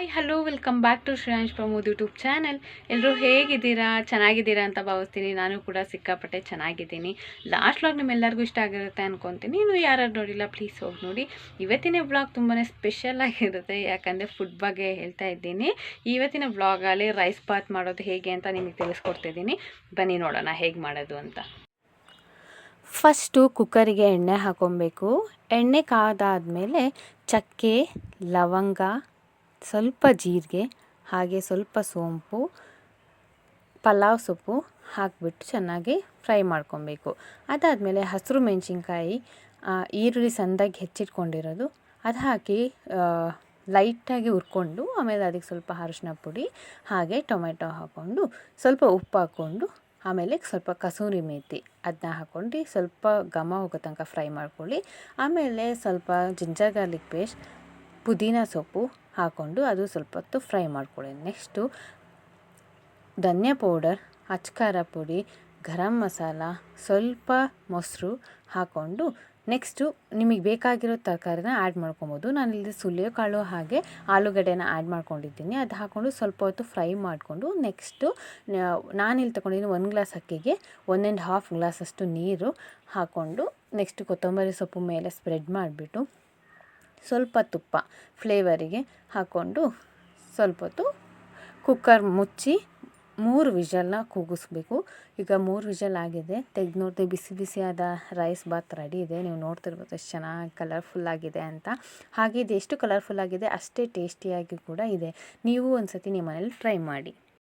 Hi hello welcome back to Shreyansh Pramod YouTube channel ಎಲ್ಲರೂ ಹೇಗಿದ್ದೀರಾ? ಚೆನ್ನಾಗಿದ್ದೀರಾ ಅಂತ ಭಾವಿಸ್ತೀನಿ. ನಾನು ಕೂಡ ಸಿಕ್ಕಾಪಟ್ಟೆ ಚೆನ್ನಾಗಿದ್ದೀನಿ. ಲಾಸ್ಟ್ ವ್ಲಾಗ್ ನಿಮ್ಮೆಲ್ಲರಿಗೂ ಇಷ್ಟ ಆಗಿರುತ್ತೆ ಅನ್ಕೊತೀನಿ. ನೀವು ಯಾರು ನೋಡಿಲ್ಲ ಪ್ಲೀಸ್ ಹೋಗಿ ನೋಡಿ. ಇವತ್ತಿನ ವ್ಲಾಗ್ ತುಂಬಾ ಸ್ಪೆಷಲ್ ಆಗಿರುತ್ತೆ. ಯಾಕಂದರೆ ಫುಡ್ ಬಗ್ಗೆ ಹೇಳ್ತಾ ಇದ್ದೀನಿ. ಇವತ್ತಿನ ವ್ಲಾಗಲ್ಲಿ ರೈಸ್ ಬಾತ್ ಮಾಡೋದು ಹೇಗೆ ಅಂತ ನಿಮಗೆ ತಿಳಿಸ್ಕೊಡ್ತಿದ್ದೀನಿ. ಬನ್ನಿ ನೋಡೋಣ ಹೇಗೆ ಮಾಡೋದು ಅಂತ. ಫಸ್ಟು ಕುಕ್ಕರಿಗೆ ಎಣ್ಣೆ ಹಾಕೊಬೇಕು. ಎಣ್ಣೆ ಕಾದಾದಮೇಲೆ ಚಕ್ಕೆ, ಲವಂಗ ಸ್ವಲ್ಪ ಜೀರಿಗೆ, ಹಾಗೆ ಸ್ವಲ್ಪ ಸೋಂಪು, ಪಲಾವ್ ಸೊಪ್ಪು ಹಾಕಿಬಿಟ್ಟು ಚೆನ್ನಾಗಿ ಫ್ರೈ ಮಾಡ್ಕೊಬೇಕು. ಅದಾದಮೇಲೆ ಹಸಿರು ಮೆಣಸಿನ್ಕಾಯಿ ಈರುಳ್ಳಿ ಸಂದಾಗಿ ಹೆಚ್ಚಿಟ್ಕೊಂಡಿರೋದು, ಅದು ಹಾಕಿ ಲೈಟಾಗಿ ಹುರ್ಕೊಂಡು, ಆಮೇಲೆ ಅದಕ್ಕೆ ಸ್ವಲ್ಪ ಅರಿಶಿನ ಪುಡಿ, ಹಾಗೆ ಟೊಮೆಟೊ ಹಾಕ್ಕೊಂಡು, ಸ್ವಲ್ಪ ಉಪ್ಪು ಹಾಕ್ಕೊಂಡು, ಆಮೇಲೆ ಸ್ವಲ್ಪ ಕಸೂರಿ ಮೇಥಿ ಅದನ್ನ ಹಾಕ್ಕೊಂಡು ಸ್ವಲ್ಪ ಘಮ ಹೋಗೋ ತನಕ ಫ್ರೈ ಮಾಡ್ಕೊಳ್ಳಿ. ಆಮೇಲೆ ಸ್ವಲ್ಪ ಜಿಂಜರ್ ಗಾರ್ಲಿಕ್ ಪೇಸ್ಟ್ ಪುದೀನ ಸೊಪ್ಪು ಹಾಕ್ಕೊಂಡು ಅದು ಸ್ವಲ್ಪ ಹೊತ್ತು ಫ್ರೈ ಮಾಡ್ಕೊಳ್ಳಿ. ನೆಕ್ಸ್ಟು ಧನ್ಯ ಪೌಡರ್, ಅಚ್ಕಾರ ಪುಡಿ, ಗರಂ ಮಸಾಲ, ಸ್ವಲ್ಪ ಮೊಸರು ಹಾಕ್ಕೊಂಡು ನೆಕ್ಸ್ಟು ನಿಮಗೆ ಬೇಕಾಗಿರೋ ತರಕಾರಿನ ಆ್ಯಡ್ ಮಾಡ್ಕೊಬೋದು. ಇಲ್ಲಿ ಸುಲಿಯೋ ಕಾಳು ಹಾಗೆ ಆಲೂಗಡ್ಡೆನ ಆ್ಯಡ್ ಮಾಡ್ಕೊಂಡಿದ್ದೀನಿ. ಅದು ಹಾಕ್ಕೊಂಡು ಸ್ವಲ್ಪ ಹೊತ್ತು ಫ್ರೈ ಮಾಡಿಕೊಂಡು ನೆಕ್ಸ್ಟು ನಾನಿಲ್ಲಿ ತೊಗೊಂಡಿದ್ದೀನಿ ಒಂದು ಗ್ಲಾಸ್ ಅಕ್ಕಿಗೆ ಒನ್ ಆ್ಯಂಡ್ ಹಾಫ್ ಗ್ಲಾಸಷ್ಟು ನೀರು ಹಾಕ್ಕೊಂಡು ನೆಕ್ಸ್ಟ್ ಕೊತ್ತಂಬರಿ ಸೊಪ್ಪು ಮೇಲೆ ಸ್ಪ್ರೆಡ್ ಮಾಡಿಬಿಟ್ಟು ಸ್ವಲ್ಪ ತುಪ್ಪ ಫ್ಲೇವರಿಗೆ ಹಾಕ್ಕೊಂಡು ಸ್ವಲ್ಪ ಹೊತ್ತು ಕುಕ್ಕರ್ ಮುಚ್ಚಿ ಮೂರು ವಿಷಲ್ನ ಕೂಗಿಸ್ಬೇಕು. ಈಗ ಮೂರು ವಿಷಲ್ ಆಗಿದೆ. ತೆಗ್ದು ನೋಡಿದೆ ಬಿಸಿ ಬಿಸಿಯಾದ ರೈಸ್ ಬಾತ್ ರೆಡಿ ಇದೆ. ನೀವು ನೋಡ್ತಿರ್ಬೋದು ಎಷ್ಟು ಚೆನ್ನಾಗಿ ಕಲರ್ಫುಲ್ ಆಗಿದೆ ಅಂತ. ಹಾಗೆ ಇದು ಎಷ್ಟು ಕಲರ್ಫುಲ್ ಆಗಿದೆ ಅಷ್ಟೇ ಟೇಸ್ಟಿಯಾಗಿ ಕೂಡ ಇದೆ. ನೀವು ಒಂದು ಸತಿ ನಿಮ್ಮ ಮನೇಲಿ ಟ್ರೈ ಮಾಡಿ.